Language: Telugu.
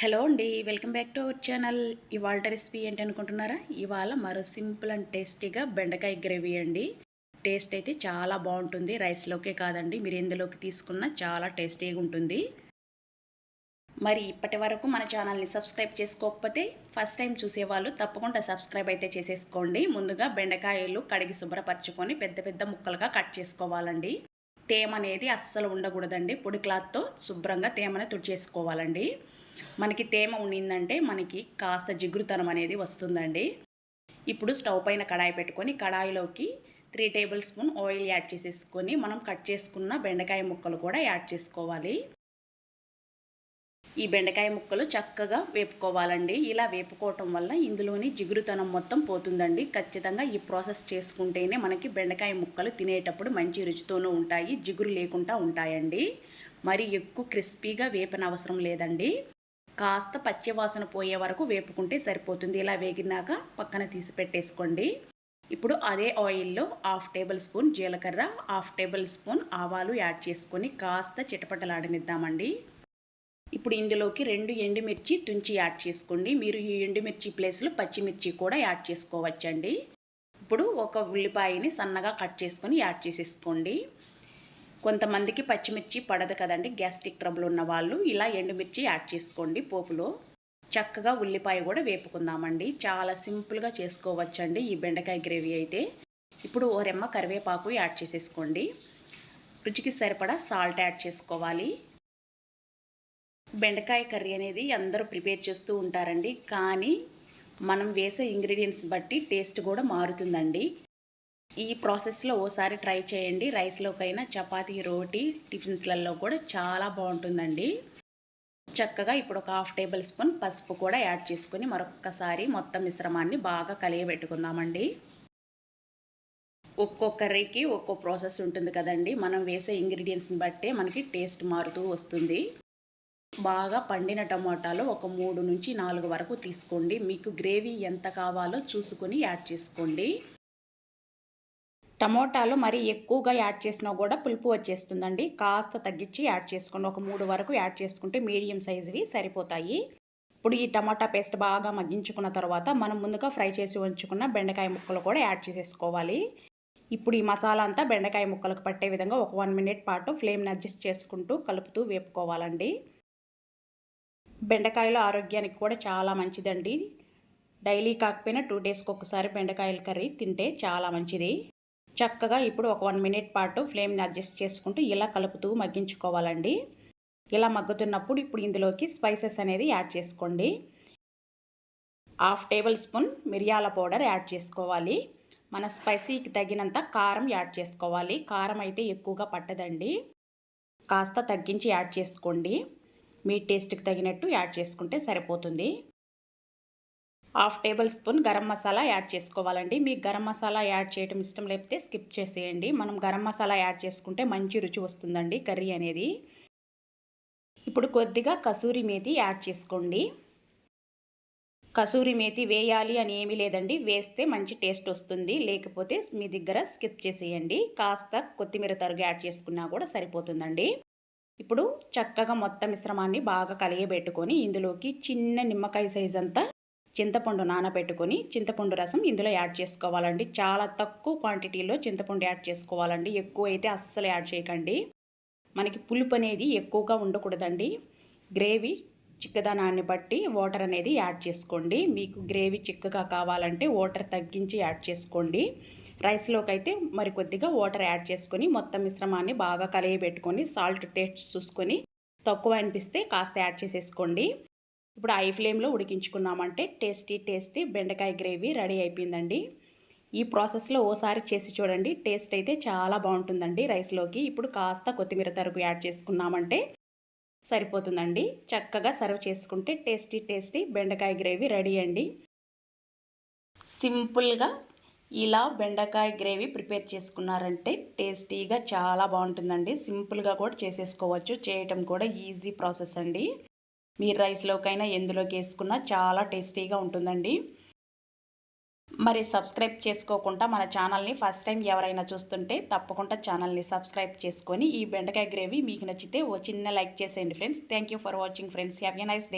హలో అండి welcome back to our channel. ఇవాళ రెసిపీ ఏంటి అనుకుంటున్నారా ఇవాళ మరో సింపుల్ అండ్ టేస్టీగా బెండకాయ గ్రేవీ అండి. టేస్ట్ అయితే చాలా బాగుంటుంది. రైస్లోకే కాదండి మీరు ఎందులోకి తీసుకున్నా చాలా టేస్టీగా ఉంటుంది. మరి ఇప్పటి వరకు మన ఛానల్ని సబ్స్క్రైబ్ చేసుకోకపోతే ఫస్ట్ టైం చూసేవాళ్ళు తప్పకుండా సబ్స్క్రైబ్ అయితే చేసేసుకోండి. ముందుగా బెండకాయలు కడిగి శుభ్రపరచుకొని పెద్ద పెద్ద ముక్కలుగా కట్ చేసుకోవాలండి. తేమ అనేది అస్సలు ఉండకూడదండి. పొడి క్లాత్తో శుభ్రంగా తేమని తుడిచేసుకోవాలండి. మనకి తేమ ఉండిందంటే మనకి కాస్త జిగురుతనం అనేది వస్తుందండి. ఇప్పుడు స్టవ్ పైన కడాయి పెట్టుకొని కడాయిలోకి three tablespoon oil add చేసేసుకొని మనం కట్ చేసుకున్న బెండకాయ ముక్కలు కూడా యాడ్ చేసుకోవాలి. ఈ బెండకాయ ముక్కలు చక్కగా వేపుకోవాలండి. ఇలా వేపుకోవటం వల్ల ఇందులోని జిగురుతనం మొత్తం పోతుందండి. ఖచ్చితంగా ఈ ప్రాసెస్ చేసుకుంటేనే మనకి బెండకాయ ముక్కలు తినేటప్పుడు మంచి రుచితోనూ ఉంటాయి జిగురు లేకుండా ఉంటాయండి. మరి ఎక్కువ క్రిస్పీగా వేపనవసరం లేదండి. కాస్త పచ్చివాసన పోయే వరకు వేపుకుంటే సరిపోతుంది. ఇలా వేగినాక పక్కన తీసి పెట్టేసుకోండి. ఇప్పుడు అదే ఆయిల్లో హాఫ్ టేబుల్ స్పూన్ జీలకర్ర హాఫ్ టేబుల్ స్పూన్ ఆవాలు యాడ్ చేసుకొని కాస్త చిటపటలాడనిద్దామండి. ఇప్పుడు ఇందులోకి రెండు ఎండుమిర్చి తుంచి యాడ్ చేసుకోండి. మీరు ఈ ఎండుమిర్చి ప్లేస్లో పచ్చిమిర్చి కూడా యాడ్ చేసుకోవచ్చండి. ఇప్పుడు ఒక ఉల్లిపాయని సన్నగా కట్ చేసుకొని యాడ్ చేసేసుకోండి. కొంతమందికి పచ్చిమిర్చి పడదు కదండి గ్యాస్ట్రిక్ ట్రబుల్ ఉన్న వాళ్ళు. ఇలా ఎండుమిర్చి యాడ్ చేసుకోండి పోపులో. చక్కగా ఉల్లిపాయ కూడా వేపుకుందామండి. చాలా సింపుల్గా చేసుకోవచ్చండి ఈ బెండకాయ గ్రేవీ అయితే. ఇప్పుడు ఓ రెమ్మ కరివేపాకు యాడ్ చేసేసుకోండి. రుచికి సరిపడా సాల్ట్ యాడ్ చేసుకోవాలి. బెండకాయ కర్రీ అనేది అందరూ ప్రిపేర్ చేస్తూ ఉంటారండి. కానీ మనం వేసే ఇంగ్రీడియంట్స్ బట్టి టేస్ట్ కూడా మారుతుందండి. ఈ ప్రాసెస్లో ఓసారి ట్రై చేయండి. రైస్లోకైనా చపాతీ రోటీ టిఫిన్స్లలో కూడా చాలా బాగుంటుందండి. చక్కగా ఇప్పుడు ఒక హాఫ్ టేబుల్ స్పూన్ పసుపు కూడా యాడ్ చేసుకుని మరొక్కసారి మొత్తం మిశ్రమాన్ని బాగా కలియబెట్టుకుందామండి. ఒక్కొక్కరికి ఒక్కో ప్రాసెస్ ఉంటుంది కదండి. మనం వేసే ఇంగ్రీడియంట్స్ని బట్టే మనకి టేస్ట్ మారుతూ వస్తుంది. బాగా పండిన టమాటాలు ఒక మూడు నుంచి నాలుగు వరకు తీసుకోండి. మీకు గ్రేవీ ఎంత కావాలో చూసుకొని యాడ్ చేసుకోండి. టమోటాలు మరీ ఎక్కువగా యాడ్ చేసినా కూడా పులుపు వచ్చేస్తుందండి. కాస్త తగ్గించి యాడ్ చేసుకోండి. ఒక మూడు వరకు యాడ్ చేసుకుంటే మీడియం సైజువి సరిపోతాయి. ఇప్పుడు ఈ టమాటా పేస్ట్ బాగా మగ్గించుకున్న తర్వాత మనం ముందుగా ఫ్రై చేసి ఉంచుకున్న బెండకాయ ముక్కలు కూడా యాడ్ చేసేసుకోవాలి. ఇప్పుడు ఈ మసాలా అంతా బెండకాయ ముక్కలకు పట్టే విధంగా ఒక వన్ మినిట్ పాటు ఫ్లేమ్ని అడ్జస్ట్ చేసుకుంటూ కలుపుతూ వేపుకోవాలండి. బెండకాయలు ఆరోగ్యానికి కూడా చాలా మంచిదండి. డైలీ కాకపోయినా టూ డేస్కి ఒకసారి బెండకాయల కర్రీ తింటే చాలా మంచిది. చక్కగా ఇప్పుడు ఒక వన్ మినిట్ పాటు ఫ్లేమ్ని అడ్జస్ట్ చేసుకుంటూ ఇలా కలుపుతూ మగ్గించుకోవాలండి. ఇలా మగ్గుతున్నప్పుడు ఇప్పుడు ఇందులోకి స్పైసెస్ అనేది యాడ్ చేసుకోండి. హాఫ్ టేబుల్ స్పూన్ మిరియాల పౌడర్ యాడ్ చేసుకోవాలి. మన స్పైసీకి తగినంత కారం యాడ్ చేసుకోవాలి. కారం అయితే ఎక్కువగా పట్టదండి. కాస్త తగ్గించి యాడ్ చేసుకోండి. మీ టేస్ట్కి తగినట్టు యాడ్ చేసుకుంటే సరిపోతుంది. Half tablespoon garam masala add చేసుకోవాలండి. మీకు గరం మసాలా యాడ్ చేయడం ఇష్టం లేకపోతే స్కిప్ చేసేయండి. మనం గరం మసాలా యాడ్ చేసుకుంటే మంచి రుచి వస్తుందండి కర్రీ అనేది. ఇప్పుడు కొద్దిగా కసూరి మేతి యాడ్ చేసుకోండి. కసూరి మేతి వేయాలి అని ఏమీ లేదండి. వేస్తే మంచి టేస్ట్ వస్తుంది. లేకపోతే మీ దగ్గర స్కిప్ చేసేయండి. కాస్త కొత్తిమీర తరుగు యాడ్ చేసుకున్నా కూడా సరిపోతుందండి. ఇప్పుడు చక్కగా మొత్తం మిశ్రమాన్ని బాగా కలిగబెట్టుకొని ఇందులోకి చిన్న నిమ్మకాయ సైజ్ అంతా చింతపండు నానబెట్టుకొని చింతపండు రసం ఇందులో యాడ్ చేసుకోవాలండి. చాలా తక్కువ క్వాంటిటీలో చింతపండు యాడ్ చేసుకోవాలండి. ఎక్కువ అయితే అస్సలు యాడ్ చేయకండి. మనకి పులుపు అనేది ఎక్కువగా ఉండకూడదండి. గ్రేవీ చిక్కదనాన్ని బట్టి వాటర్ అనేది యాడ్ చేసుకోండి. మీకు గ్రేవీ చిక్కగా కావాలంటే వాటర్ తగ్గించి యాడ్ చేసుకోండి. రైస్లోకి అయితే మరి కొద్దిగా వాటర్ యాడ్ చేసుకొని మొత్తం మిశ్రమాన్ని బాగా కలియబెట్టుకొని సాల్ట్ టేస్ట్ చూసుకొని తక్కువ అనిపిస్తే కాస్త యాడ్ చేసేసుకోండి. ఇప్పుడు ఐ ఫ్లేమ్లో ఉడికించుకున్నామంటే టేస్టీ టేస్టీ బెండకాయ గ్రేవీ రెడీ అయిపోయిందండి. ఈ ప్రాసెస్లో ఓసారి చేసి చూడండి టేస్ట్ అయితే చాలా బాగుంటుందండి రైస్లోకి. ఇప్పుడు కాస్త కొత్తిమీర తరుగు యాడ్ చేసుకున్నామంటే సరిపోతుందండి. చక్కగా సర్వ్ చేసుకుంటే టేస్టీ టేస్టీ బెండకాయ గ్రేవీ రెడీ అండి. సింపుల్గా ఇలా బెండకాయ గ్రేవీ ప్రిపేర్ చేసుకున్నారంటే టేస్టీగా చాలా బాగుంటుందండి. సింపుల్గా కూడా చేసేసుకోవచ్చు చేయటం కూడా ఈజీ ప్రాసెస్ అండి. మీరు రైస్లోకైనా ఎందులోకి వేసుకున్నా చాలా టేస్టీగా ఉంటుందండి. మరి సబ్స్క్రైబ్ చేసుకోకుండా మన ఛానల్ని ఫస్ట్ టైం ఎవరైనా చూస్తుంటే తప్పకుండా ఛానల్ని సబ్స్క్రైబ్ చేసుకొని ఈ బెండకాయ గ్రేవీ మీకు నచ్చితే ఓ చిన్న లైక్ చేసేయండి friends. Thank for watching friends. Have a nice day.